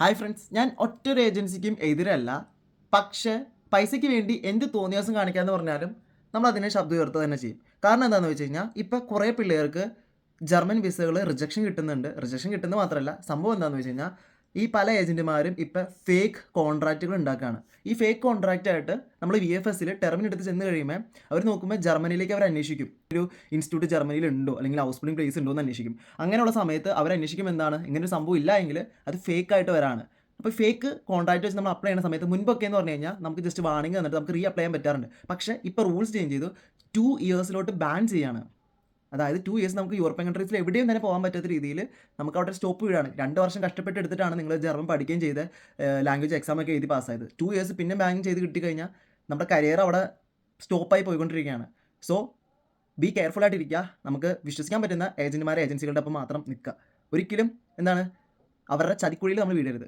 Hi friends ഞാൻ ഒറ്റൊരു ഏജൻസിക്കും എതിരല്ല. പക്ഷേ പൈസയ്ക്ക് വേണ്ടി എന്ത് തോന്നിയാസം കാണിക്കാമെന്ന് പറഞ്ഞാലും നമ്മൾ അതിനെ ശബ്ദം ഉയർത്തുക തന്നെ ചെയ്യും. കാരണം എന്താണെന്ന് വെച്ച് കഴിഞ്ഞാൽ ഇപ്പോൾ കുറേ പിള്ളേർക്ക് ജർമ്മൻ വിസകൾ റിജക്ഷൻ കിട്ടുന്നുണ്ട്. റിജക്ഷൻ കിട്ടുന്നത് മാത്രമല്ല സംഭവം എന്താണെന്ന് വെച്ച് കഴിഞ്ഞാൽ ഈ പല ഏജന്റുമാരും ഇപ്പോൾ ഫേക്ക് കോൺട്രാക്റ്റുകൾ ഉണ്ടാക്കുകയാണ് ഈ ഫേക്ക് കോൺട്രാക്റ്റ് ആയിട്ട് നമ്മൾ വി എഫ് എസിൽ ടെർമിൻ എടുത്ത് ചെന്ന് കഴിയുമ്പോൾ അവർ നോക്കുമ്പോൾ ജർമ്മനിയിലേക്ക് അവർ അന്വേഷിക്കും. ഒരു ഇൻസ്റ്റിറ്റ്യൂട്ട് ജർമ്മനിയിൽ ഉണ്ടോ? അല്ലെങ്കിൽ ഹൗസ് ബിൽഡിംഗ് പ്ലേസ് ഉണ്ടോ എന്ന് അന്വേഷിക്കും. അങ്ങനെയുള്ള സമയത്ത് അവർ അന്വേഷിക്കും എന്താണ്? ഇങ്ങനെ ഒരു സംഭവം ഇല്ല എങ്കിൽ അത് ഫേക്ക് ആയിട്ട് വരാണ്. അപ്പോൾ ഫേക്ക് കോൺട്രാക്റ്റ് വെച്ച് നമ്മൾ അപ്ലൈ ചെയ്യുന്ന സമയത്ത് മുൻപൊക്കെ എന്ന് പറഞ്ഞു കഴിഞ്ഞാൽ നമുക്ക് ജസ്റ്റ് വാണിംഗ് തന്നിട്ട് നമുക്ക് റീ അപ്ലൈ ചെയ്യാൻ പറ്റാറുണ്ട്. പക്ഷേ ഇപ്പോൾ റൂൾസ് ചേഞ്ച് ചെയ്തു. ടു ഇയേഴ്സിലോട്ട് ബാൻ ചെയ്യാണ്. അതായത് ടു ഇയേഴ്സ് നമുക്ക് യൂറോപ്യൻ കൺട്രീസിൽ എവിടെയും തന്നെ പോകാൻ പറ്റാത്ത രീതിയിൽ നമുക്ക് അവിടെ സ്റ്റോപ്പ് വീഴാണ്. രണ്ട് വർഷം കഷ്ടപ്പെട്ട് എടുത്തിട്ടാണ് നിങ്ങൾ ജർമ്മൻ പഠിക്കുകയും ചെയ്ത് ലാംഗ്വേജ് എക്സാം ഒക്കെ എഴുതി പാസ്സായത് ടു ഇയേഴ്സ് പിന്നെ ബാങ്ക് ചെയ്ത് കിട്ടിക്കഴിഞ്ഞാൽ നമ്മുടെ കരിയർ അവിടെ സ്റ്റോപ്പായി പോയിക്കൊണ്ടിരിക്കുകയാണ്. സോ ബി കെയർഫുൾ ആയിട്ടിരിക്കുക. നമുക്ക് വിശ്വസിക്കാൻ പറ്റുന്ന ഏജന്റുമാരെ ഏജൻസികളുടെ ഒപ്പം മാത്രം നിൽക്കുക. ഒരിക്കലും എന്താണ്? അവരുടെ ചതിക്കുഴിയിൽ നമ്മൾ വീഴരുത്.